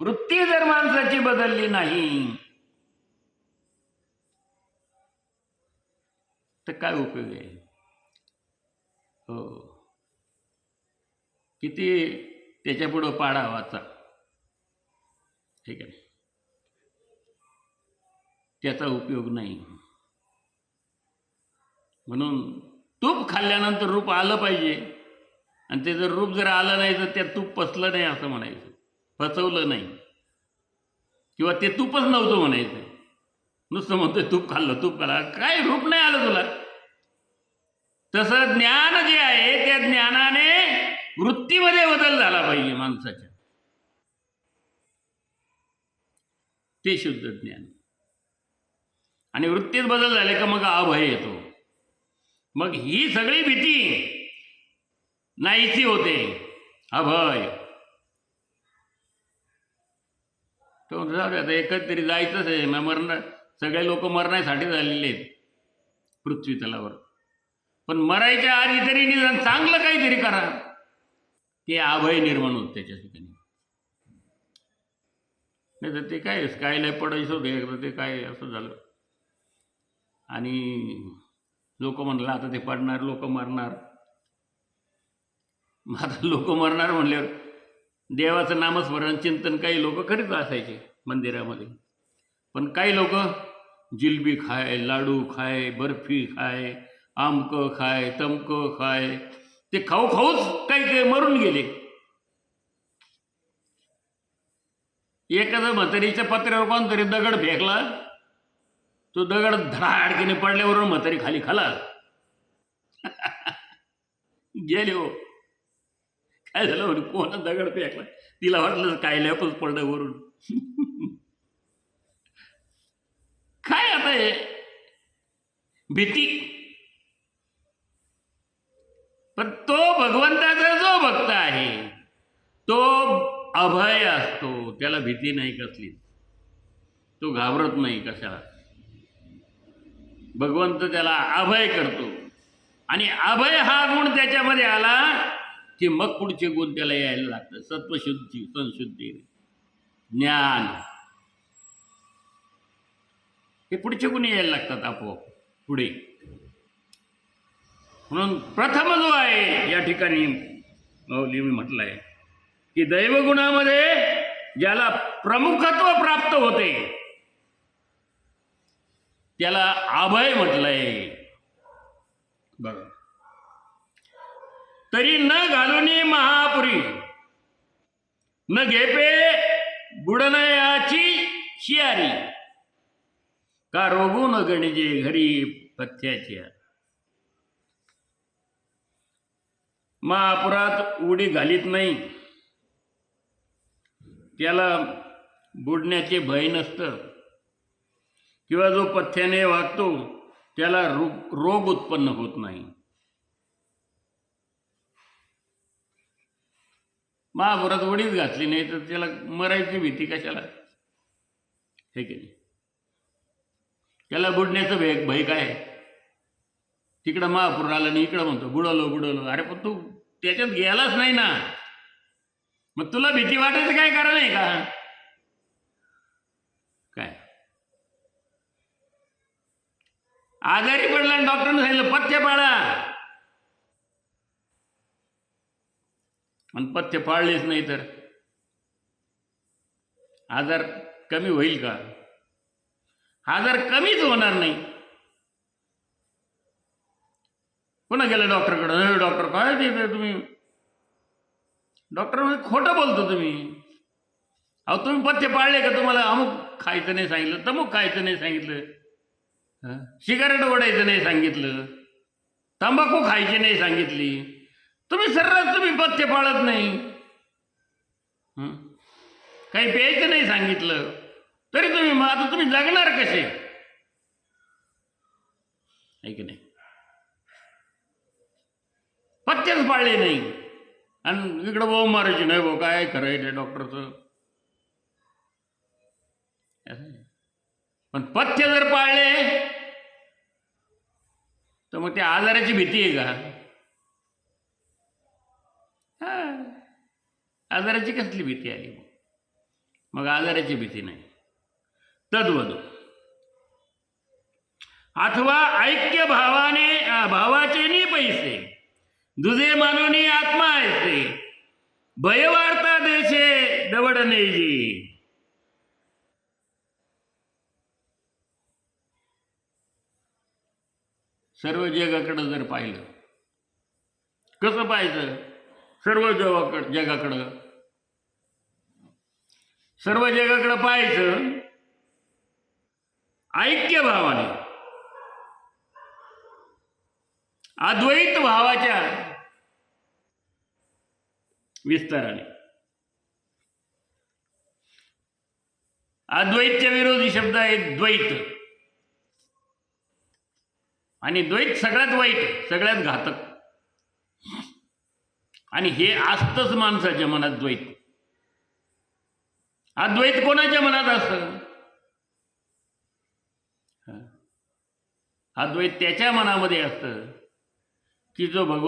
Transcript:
वृत्ती जर माणसाची बदलली नाही तर काय उपयोग आहे? हो. किती त्याच्यापुढं पाडा वाचा. ठीक आहे. त्याचा उपयोग नाही. म्हणून तूप खाल्ल्यानंतर रूप आलं पाहिजे. आणि ते जर रूप जर आलं नाही तर त्यात तूप पसलं नाही असं म्हणायचं. पचवलं नाही. किंवा ते तूपच नव्हतं म्हणायचं. नुसतं म्हणतोय तूप खाल्लं तूप खाल्लं. काय रूप नाही आलं तुला? तसं ज्ञान जे आहे त्या ज्ञानाने वृत्तीमध्ये बदल झाला पाहिजे माणसाच्या. ते शुद्ध ज्ञान. आणि वृत्तीत बदल झाले का मग अभय येतो. मग ही सगळी भीती नाहीशी होते. अभय. तो जाऊ दे आता एकच तरी जायचंच आहे. मग मरण सगळे लोक मरण्यासाठी झालेले आहेत पृथ्वी तलावर. पण मरायच्या आधी तरी निदान चांगलं काहीतरी करा. ते अभय निर्माण होत त्याच्या ठिकाणी. नाही तर ते काय स्कायला पडायचं होतं. एकदा ते काय असं झालं. आणि लोक म्हणलं आता ते पडणार लोक मरणार. मग आता लोक मरणार म्हणल्यावर देवाचं नामस्मरण चिंतन काही लोक करीत असायचे. मंदिरामध्ये. पण काही लोक जिलबी खाय लाडू खाय बर्फी खाय आमकं खाय तमकं खाय ते खाऊ खाऊच काही काही मरून गेले. एखादा म्हातारीच्या पत्र्यावर कोणतरी दगड फेकला तो दगड धडाडकीने पडल्यावरून म्हातारी खाली खाला. गेले हो. काय झालं म्हणे कोणा दगड फेकला? तिला वाटलं काय लॅपच पडलं वरून. आहे. भीती. पण तो भगवंताचा जो भक्त आहे तो अभय असतो. त्याला भीती नाही कसली. तो घाबरत नाही कशाला. भगवंत त्याला अभय करतो. आणि अभय हा गुण त्याच्यामध्ये आला की मग पुढचे गुण त्याला यायला लागतं सत्वशुद्धी संशुद्धी ज्ञान. हे पुढचे गुन्हे यायला लागतात आपोआप पुढे. म्हणून प्रथम जो आहे या ठिकाणी मी म्हटलं आहे की दैवगुणामध्ये ज्याला प्रमुखत्व प्राप्त होते त्याला अभय म्हटलंय. बघा तरी न घालून महापुरी न घेपे बुडनयाची शियारी का रोगू न गणजे घरी पथ्याच्या महापुरात उडी घालीत नाही. त्याला बुडण्याचे भय नसतं. किंवा जो पथ्याने वागतो त्याला रोग रोग उत्पन्न होत नाही. महापुरात उडीच घातली नाही तर त्याला मरायची भीती कशाला? हे की नाही? त्याला बुडण्याचं भय भय काय? तिकडं महापूर आला आणि इकडं म्हणतो बुडवलो बुडवलो. अरे पण तू त्याच्यात गेलाच नाही ना. मग तुला भीती वाटायचं काय कारण आहे का? काय? आजारी पडला आणि डॉक्टरने सांगितलं पथ्य पाळा. आणि पथ्य पाळलेच नाही तर. आजार कमी होईल का? आजार कमीच होणार नाही. पुन्हा गेलं डॉक्टरकडे. "अरे डॉक्टर काय देते तुम्ही? डॉक्टर म्हणजे खोटं बोलतो तुम्ही. अहो तुम्ही पथ्य पाळले का तुम्हाला? अमुक खायचं नाही सांगितलं तमुक खायचं नाही सांगितलं? सिगारेट ओढायचं नाही सांगितलं. तंबाखू खायची नाही सांगितली. तुम्ही सर्रास तुम्ही पथ्य पाळत नाही? काही प्यायचं नाही सांगितलं. तरी तुम्ही मग आता तुम्ही जगणार कसे? आहे की नाही पथ्यच पाळले नाही. आणि इकडं भाऊ मारायची नाही भाऊ काय खरं आहे ते डॉक्टरचं? असं पण पथ्य जर पाळले तर मग त्या आजाराची भीती आहे का? हा. आजाराची कसली भीती आली मग आजाराची भीती नाही. तद्वद। अथवा ऐक्य भावाने भावाचे नि पैसे दुजे मानोनी आत्मा ऐसे भयवार्ता देशे दवडनेजी। सर्व जगाकडं जर पाहिलं कसं पाहायचं? सर्व जगाकडं जगाकडं. सर्व जगाकडं पाहायचं ऐक्य भावाने अद्वैत भावाच्या विस्ताराने. अद्वैतच्या विरोधी शब्द आहे द्वैत. आणि द्वैत सगळ्यात वाईट सगळ्यात घातक. आणि हे असतच माणसाच्या मनात द्वैत. अद्वैत कोणाच्या मनात असतं? हा द्वैत त्याच्या मनामध्ये असतं की जो भगवान